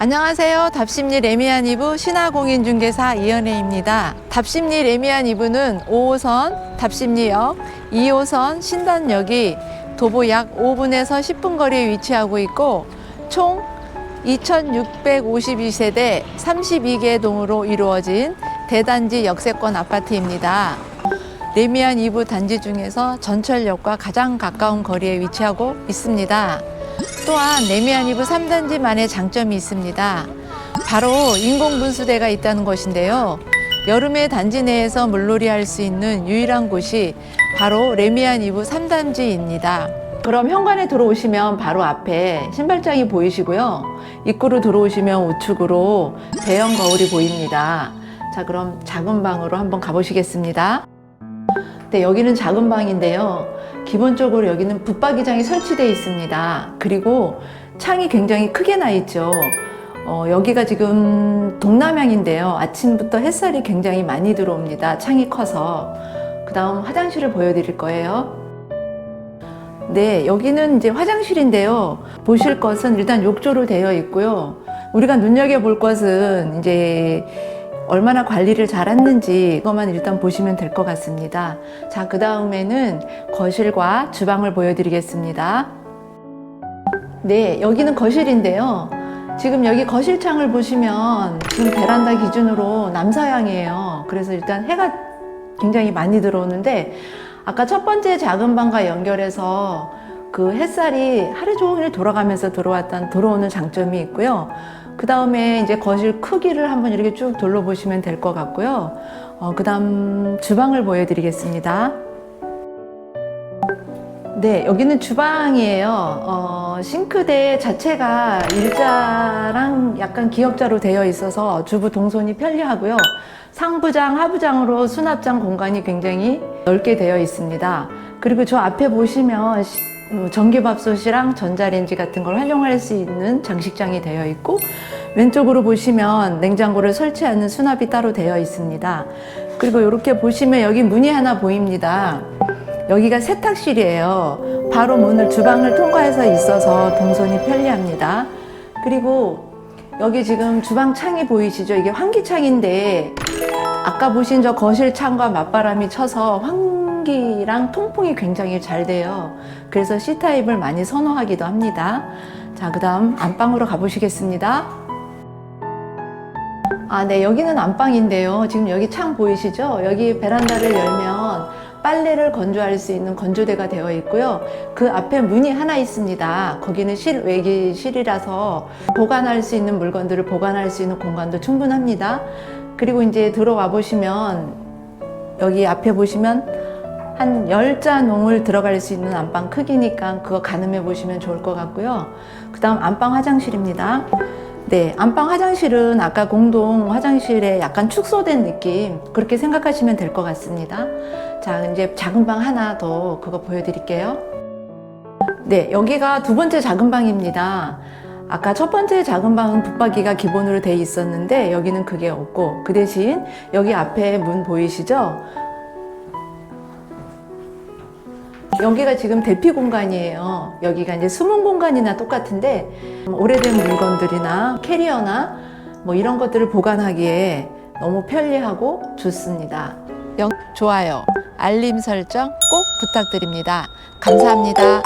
안녕하세요. 답심리 레미안 2부 신화공인 중개사 이연혜입니다. 답심리 레미안 2부는 5호선 답심리역, 2호선 신단역이 도보 약 5분에서 10분 거리에 위치하고 있고 총 2,652세대 32개 동으로 이루어진 대단지 역세권 아파트입니다. 레미안 2부 단지 중에서 전철역과 가장 가까운 거리에 위치하고 있습니다. 또한 레미안 2부 3단지만의 장점이 있습니다. 바로 인공 분수대가 있다는 것인데요. 여름에 단지 내에서 물놀이 할 수 있는 유일한 곳이 바로 레미안 2부 3단지입니다. 그럼 현관에 들어오시면 바로 앞에 신발장이 보이시고요. 입구로 들어오시면 우측으로 대형 거울이 보입니다. 자, 그럼 작은 방으로 한번 가보시겠습니다. 네, 여기는 작은 방인데요. 기본적으로 여기는 붙박이장이 설치되어 있습니다. 그리고 창이 굉장히 크게 나 있죠. 어, 여기가 지금 동남향인데요. 아침부터 햇살이 굉장히 많이 들어옵니다. 창이 커서. 그 다음 화장실을 보여드릴 거예요. 네, 여기는 이제 화장실인데요. 보실 것은 일단 욕조로 되어 있고요. 우리가 눈여겨볼 것은 이제 얼마나 관리를 잘했는지 이것만 일단 보시면 될 것 같습니다. 자, 그 다음에는 거실과 주방을 보여드리겠습니다. 네, 여기는 거실인데요. 지금 여기 거실 창을 보시면 지금 베란다 기준으로 남서향이에요. 그래서 일단 해가 굉장히 많이 들어오는데 아까 첫 번째 작은 방과 연결해서 그 햇살이 하루 종일 돌아가면서 들어왔던 들어오는 장점이 있고요. 그 다음에 이제 거실 크기를 한번 이렇게 쭉 둘러보시면 될 것 같고요. 어, 그 다음 주방을 보여드리겠습니다. 네, 여기는 주방이에요. 어, 싱크대 자체가 일자랑 약간 기역자로 되어 있어서 주부 동선이 편리하고요. 상부장, 하부장으로 수납장 공간이 굉장히 넓게 되어 있습니다. 그리고 저 앞에 보시면 전기밥솥이랑 전자레인지 같은 걸 활용할 수 있는 장식장이 되어 있고 왼쪽으로 보시면 냉장고를 설치하는 수납이 따로 되어 있습니다. 그리고 이렇게 보시면 여기 문이 하나 보입니다. 여기가 세탁실이에요. 바로 문을 주방을 통과해서 있어서 동선이 편리합니다. 그리고 여기 지금 주방 창이 보이시죠? 이게 환기창인데 아까 보신 저 거실 창과 맞바람이 쳐서 환 기랑 통풍이 굉장히 잘 돼요. 그래서 C타입을 많이 선호하기도 합니다. 자, 그 다음 안방으로 가보시겠습니다. 아, 네, 여기는 안방인데요. 지금 여기 창 보이시죠? 여기 베란다를 열면 빨래를 건조할 수 있는 건조대가 되어 있고요. 그 앞에 문이 하나 있습니다. 거기는 실외기실이라서 보관할 수 있는 물건들을 보관할 수 있는 공간도 충분합니다. 그리고 이제 들어와 보시면 여기 앞에 보시면 한 10자 농을 들어갈 수 있는 안방 크기니까 그거 가늠해 보시면 좋을 것 같고요. 그 다음 안방 화장실입니다. 네, 안방 화장실은 아까 공동 화장실에 약간 축소된 느낌 그렇게 생각하시면 될 것 같습니다. 자, 이제 작은 방 하나 더 그거 보여드릴게요. 네, 여기가 두 번째 작은 방입니다. 아까 첫 번째 작은 방은 붙박이가 기본으로 돼 있었는데 여기는 그게 없고 그 대신 여기 앞에 문 보이시죠? 여기가 지금 대피 공간이에요. 여기가 이제 숨은 공간이나 똑같은데 오래된 물건들이나 캐리어나 뭐 이런 것들을 보관하기에 너무 편리하고 좋습니다. 영, 좋아요, 알림 설정 꼭 부탁드립니다. 감사합니다.